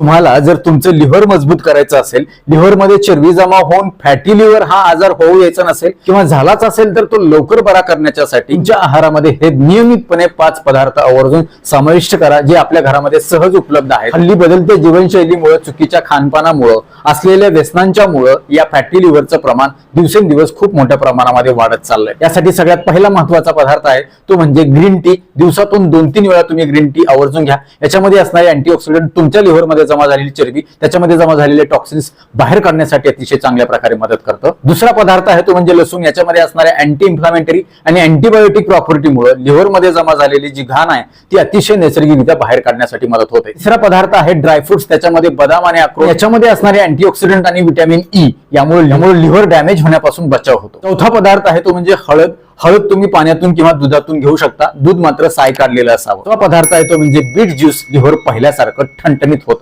तुम्हाला जर तुमचं लिव्हर मजबूत करायचं असेल लिव्हरमध्ये चरबी जमा होऊन फॅटी लिव्हर हा आजार होऊ यायचा नसेल किंवा झालाच असेल तर तो लवकर बरा करण्याच्यासाठी तुमच्या आहारामध्ये हे नियमितपणे पाच पदार्थ आवर्जून समाविष्ट करा जे आपल्या घरामध्ये सहज उपलब्ध आहेत. हल्ली बदलत्या जीवनशैलीमुळे चुकीच्या खानपानामुळं असलेल्या व्यसनांच्यामुळं या फॅटी लिव्हरचं प्रमाण दिवसेंदिवस खूप मोठ्या प्रमाणामध्ये वाढत चाललंय. यासाठी सगळ्यात पहिला महत्त्वाचा पदार्थ आहे तो म्हणजे ग्रीन टी. दिवसातून दोन तीन वेळा तुम्ही ग्रीन टी आवर्जून घ्या. याच्यामध्ये असणारे अँटीऑक्सिडंट तुमच्या लिव्हरमध्ये जमा झालेली चरबी त्याच्यामध्ये जमा झालेले टॉक्सिन्स बाहेर काढण्यासाठी अतिशय चांगल्या प्रकारे मदत करतं. दुसरा पदार्थ आहे तो म्हणजे लसूण. याच्यामध्ये असणाऱ्या अँटी इन्फ्लामेटरी आणि अँटीबायोटिक प्रॉपर्टीमुळे लिव्हरमध्ये जमा झालेली जी घाण आहे ती अतिशय नैसर्गिकरित्या बाहेर काढण्यासाठी मदत होते. तिसरा पदार्थ आहे ड्रायफ्रुट्स त्याच्यामध्ये बदाम आणि अक्रोड. याच्यामध्ये असणारे अँटीऑक्सिडंट आणि व्हिटॅमिन ई यामुळे यामुळे लिव्हर डॅमेज होण्यापासून बचाव होतो. चौथा पदार्थ आहे तो म्हणजे हळद. हळद तुम्ही पाण्यातून किंवा दुधातून घेऊ शकता. दूध मात्र साय काढलेलं असावं. तो पदार्थ आहे तो म्हणजे बीट ज्यूस. लिव्हर पहिल्यासारखं ठणठणीत होत.